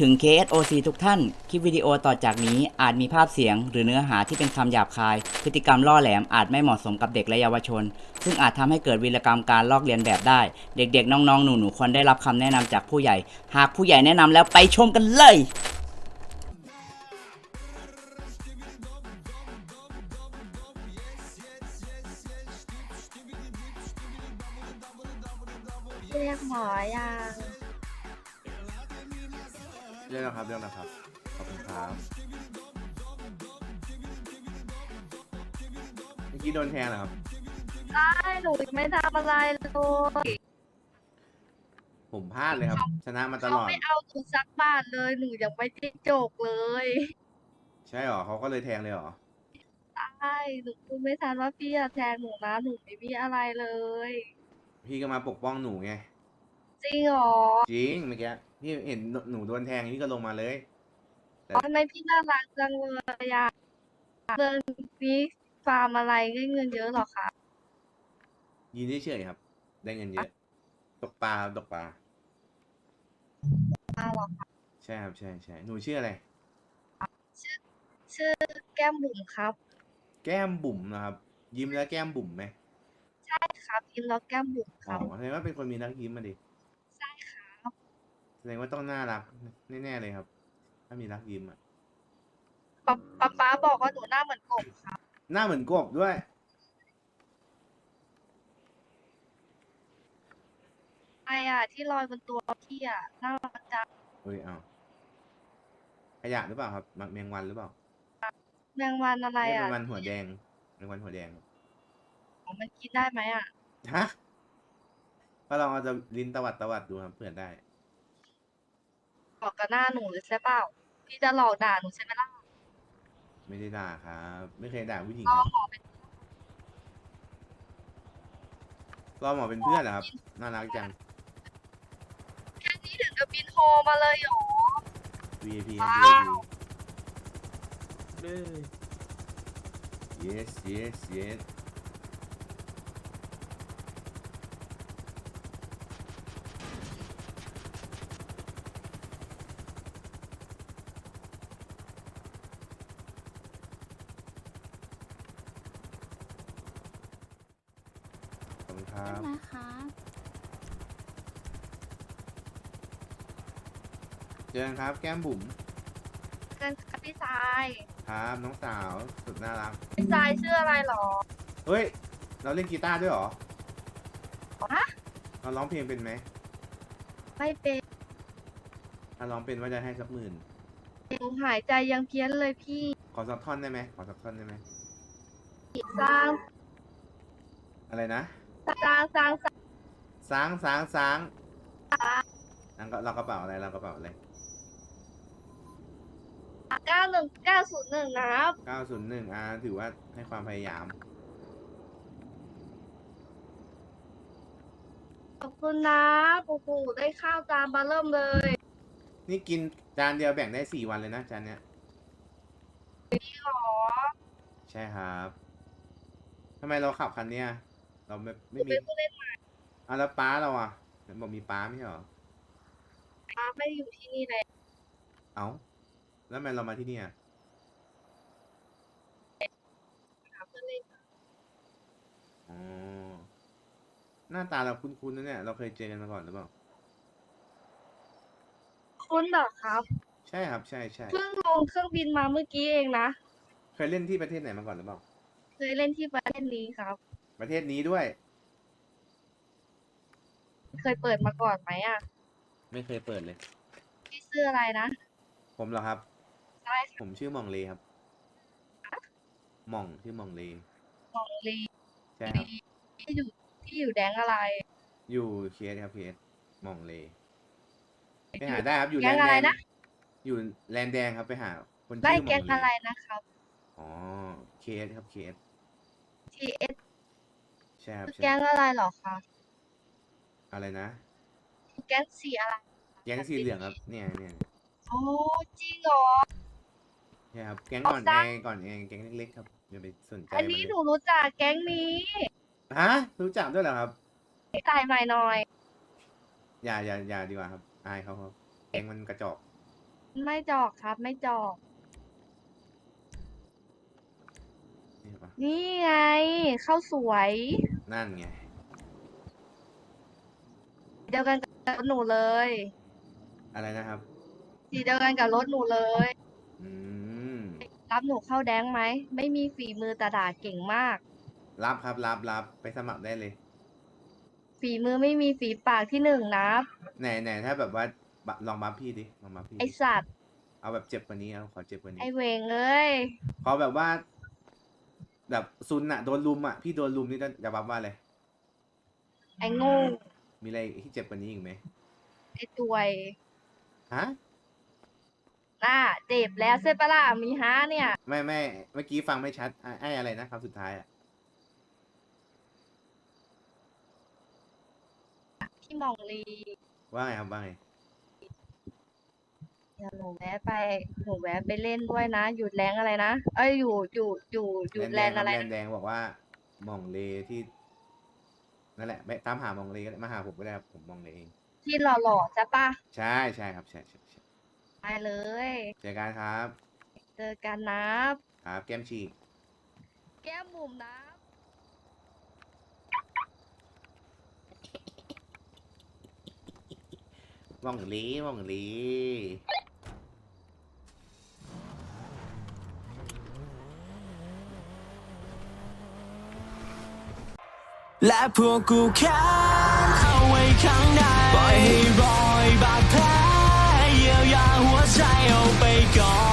ถึง KSOC ทุกท่าน คลิปวิดีโอต่อจากนี้อาจมีภาพเสียง หรือเนื้อหาที่เป็นคำหยาบคาย พฤติกรรมล่อแหลมอาจไม่เหมาะสมกับเด็กและเยาวชน ซึ่งอาจทำให้เกิดวีรกรรมการลอกเลียนแบบได้ เด็กๆ น้องๆ หนูๆ ควรได้รับคำแนะนำจากผู้ใหญ่ หากผู้ใหญ่แนะนำแล้วไปชมกันเลยเรียกหมอยัง เรื่องนะครับเรื่องนะครับ ขอบคุณครับเมื่อกี้โดนแทงเหรอครับ ได้หนูไม่ทำอะไรเลยผมพลาดเลยครับ ชนะมาตเขาลอด ไม่เอาหนูสักบาทเลยหนูยังไม่ได้จกเลยใช่เหรอเขาก็เลยแทงเลยเหรอ ใช่หนูพูดไม่ทันว่าพี่จะแทนหนูนะหนูไม่มีอะไรเลย พี่ก็มาปกป้องหนูไง จริงเหรอ จริงเมื่อกี้ พี่เห็นหนูโดนแทงพี่ก็ลงมาเลยทำไมพี่น่ารักจังเลยอะเดินนี้ฟาร์มอะไรได้เงินเยอะเหรอคะยืนเฉยๆครับ ได้เงินเยอะ ตกปลาครับตกปลาอ้าวเหรอคะใช่ครับใช่ใช่หนูชื่ออะไร ชื่อแก้มบุ๋มครับ แก้มบุ๋มนะครับ ยิ้มแล้วแก้มบุ๋มไหมครับพิมพ์แล้วแก้มบุ๋มคอ๋รับ อแสดงว่าเป็นคนมีรักยิ้มมาดิใช่ครับ แสดงว่าต้องน่ารักแน่ๆเลยครับ ถ้ามีรักยิ้มอะป๊าป๊าป๊าบอกว่าหนูหน้าเหมือนกบครับ หน้าเหมือนกบด้วย ไออะที่ลอยบนตัวพี่อะน่ารักจังเฮ้ยเอาขยะหรือเปล่าครับแมงวันหรือเปล่าแมงวันอะไรเรียกอะแมงวันหัวแดงแมงวันหัวแดงอ๋อมันกินได้ไหมอะฮะก็ลองเอาจะลิ้นตวัดตวัดดูครับเผื่อได้ บอกกับหน้าหนูเลยใช่เปล่าพี่จะหลอกด่าหนูใช่ไหมล่ะไม่ได้ด่าครับ ไม่เคยด่าผู้หญิงรอครับหมอเป็นรอหมอเป็นเพื่อนเหรอครับ น่ารักจัง แค่นี้ถึงกับบินโฮมาเลยเหรอ VIP ครับ ว้าว VIP yes yes yes คุณครับนะคะเจอกันครับ แก้มบุ๋มเกินค่ะพี่ชายครับน้องสาวสุดน่ารัก พี่ชายชื่ออะไรเหรอ เฮ้ย เราเล่นกีตาร์ด้วยเหรอฮะ เราร้องเพลงเป็นไหมไม่เป็นถ้าร้องเป็นว่าจะให้สักหมื่น หนูหายใจยังเพี้ยนเลยพี่ขอสักท่อนได้ไหมขอสักท่อนได้ไหมสร้างอะไรนะ สางสางสางซ้างซ้างซ้างนั่นก็เรากระเป๋าอะไรเรากระเป๋าอะไรเก้าหนึ่งเก้าศูนย์หนึ่งนะครับ901อ่าถือว่าให้ความพยายาม ขอบคุณนะโอ้โหได้ข้าวจานมาเริ่มเลย นี่กินจานเดียวแบ่งได้สี่วันเลยนะจานเนี้ยพี่หรอ ใช่ครับทำไมเราขับคันเนี้ย เราไม่หนูไม่มีเป็นผู้เล่นใหม่อะแล้วป้าเราอะเห็นบอกมีป้าไม่ใช่เหรอป้าไม่ได้อยู่ที่นี่เลยเอ้าแล้วทำไมเรามาที่เนี่ยค่ะเพื่อนเล่นอ๋อหน้าตาเราคุ้นๆนะเนี่ยเราเคยเจอกันมาก่อนหรือเปล่าคุณเหรอครับ ใช่ครับ ใช่ใช่เพิ่งลงเครื่องบินมาเมื่อกี้เองนะ เคยเล่นที่ประเทศไหนมาก่อนหรือเปล่า เคยเล่นที่ประเทศนี้ครับ ประเทศนี้ด้วย เคยเปิดมาก่อนไหมอะ ไม่เคยเปิดเลย พี่ชื่ออะไรนะผมเหรอครับ ใช่ค่ะผมชื่อหม่องเลครับหม่องชื่อหม่องเลมองลีใช่ครับ ที่อยู่ที่อยู่แดงอะไร อยู่เคสครับเคสหม่องเลไปหาได้ครับอยู่แก๊แลงนอะไรแดงนะ อยู่แลนแดงครับไปหา คนไล่ชื่อหม่แก๊องงอะไรเลนะครับ อ๋อเคสครับเคส TS ใช่ครับคือใช่แก๊งอะไรเหรอคะอะไรนะแก๊งสีอะไรแก๊งสีเหลืองครับเนี่ยเนี่ยโอ้จริงเหรอใช่ครับแก๊งเอาก่อนซะแอร์ก่อนแอร์แก๊งเล็กๆครับอย่าไปสนใจอันมันนี้เลยหนูรู้จักแก๊งนี้ฮะรู้จักด้วยเหรอครับใส่ใหม่หน่อย อย่าอย่าอย่าดีกว่าครับอายเขาครับแก๊งมันกระจอกไม่จอกครับ ไม่จอก นี่ปะนี่ไงข้าวสวย นั่นไง เดียวกันกับรถหนูเลย อะไรนะครับ สีเดียวกันกับรถหนูเลย อืม รับหนูเข้าแดงไหม ไม่มีฝีมือแต่ด่าเก่งมาก รับครับรับรับไปสมัครได้เลย ฝีมือไม่มีฝีปากที่หนึ่งนะ ไหนไหนถ้าแบบว่าบะลองบัฟพี่ดิ ลองบัฟพี่ไอดิสัตว์ เอาแบบเจ็บกว่านี้ เอาขอเจ็บกว่าไอนี้เวงเอ้ย ขอแบบว่า แบบซุนอะโดนลุมอะพี่โดนลุมนี่จะจะบัฟว่าอะไรไอโง่มีอะไรที่เจ็บกว่านี้อีกไหมไอตัวยฮะน่าเจ็บแล้วเส้นปะล่ะมีฮะเนี่ยไม่ไม่เมื่อกี้ฟังไม่ชัดไอ้ไอ้อะไรนะครับสุดท้ายอะพี่หมองลีว่าไงครับว่าไง เดี๋ยวหนูแวะไปหนูแวะไปเล่นด้วยนะ หยุดแรงอะไรนะ เอ้ยอยู่อยู่อยู่หยุดแลนคอะไรแลนะนแดงบอกว่าหมองเลที่นั่นแหละไปตามหาหมองเลก็ได้มาหาผมก็ได้ครับผมหมองเลเองที่หล่อๆใช่ปะใช่ใช่ครับใช่ใช่ใช่ไปเลย เจอกันครับ เจอกันนะครับ แก้มฉีกแก้มบุ๋มนะหมองเลหมองเล และพวกกูแค้นเอาไว้ข้างในปล่อยให้รอยบาดแผลเยียวยาหัวใจเอาไปก่อน